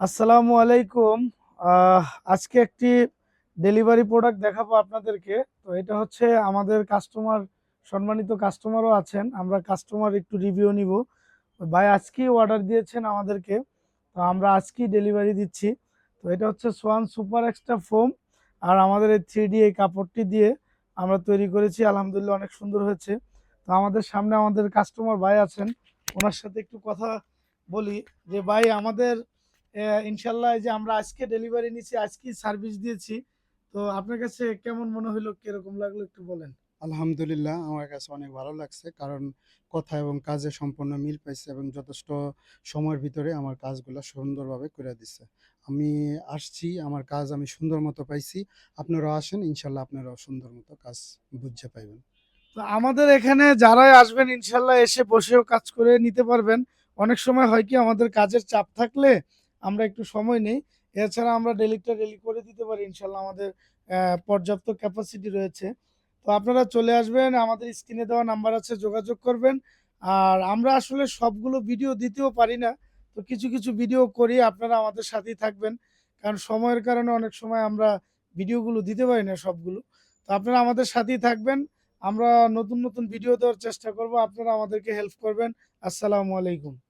আসসালামু আলাইকুম। আজকে একটি ডেলিভারি প্রোডাক্ট দেখাবো আপনাদেরকে। তো এটা হচ্ছে আমাদের কাস্টমার সম্মানিত কাস্টমারও আছেন। আমরা কাস্টমার একটু রিভিউ নিব। ভাই, আজকেই অর্ডার দিয়েছেন আমাদেরকে। তো আমরা আজকেই ডেলিভারি দিচ্ছি। তো এটা হচ্ছে সোয়ান সুপার এক্সট্রা ফোম আর আমাদের এই থ্রি এই কাপড়টি দিয়ে আমরা তৈরি করেছি। আলহামদুলিল্লাহ অনেক সুন্দর হয়েছে। তো আমাদের সামনে আমাদের কাস্টমার ভাই আছেন। ওনার সাথে একটু কথা বলি যে, ভাই, আমাদের ইনশাল্লাহ যে আমরা আজকে ডেলিভারি নিচ্ছি আজকে সার্ভিস দিয়েছি। তো আপনার কাছে কেমন মনে হলো কীরকম লাগল একটু বলেন? আলহামদুলিল্লাহ আমার কাছে অনেক ভালো লাগছে কারণ কথা এবং কাজে সম্পূর্ণ মিল পাইছে এবং যথেষ্ট সময়ের ভিতরে আমার কাজগুলো সুন্দরভাবে করে দিচ্ছে আমি আসছি আমার কাজ আমি সুন্দর মতো পাইছি আপনারাও আসেন ইনশাল্লাহ আপনারাও সুন্দর মতো কাজ বুঝতে পাইবেন। তো আমাদের এখানে যারাই আসবেন ইনশাল্লাহ এসে বসেও কাজ করে নিতে পারবেন। অনেক সময় হয় কি আমাদের কাজের চাপ থাকলে আমরা একটু সময় নেই। এছাড়া আমরা ডেলিটা ডেলি করে দিতে পারি, ইনশাল্লাহ আমাদের পর্যাপ্ত ক্যাপাসিটি রয়েছে। তো আপনারা চলে আসবেন, আমাদের স্ক্রিনে দেওয়া নাম্বার আছে, যোগাযোগ করবেন। আর আমরা আসলে সবগুলো ভিডিও দিতেও পারি না। তো কিছু কিছু ভিডিও করি, আপনারা আমাদের সাথেই থাকবেন। কারণ সময়ের কারণে অনেক সময় আমরা ভিডিওগুলো দিতে পারি না সবগুলো। তো আপনারা আমাদের সাথেই থাকবেন। আমরা নতুন নতুন ভিডিও দেওয়ার চেষ্টা করব। আপনারা আমাদেরকে হেল্প করবেন। আসসালামু আলাইকুম।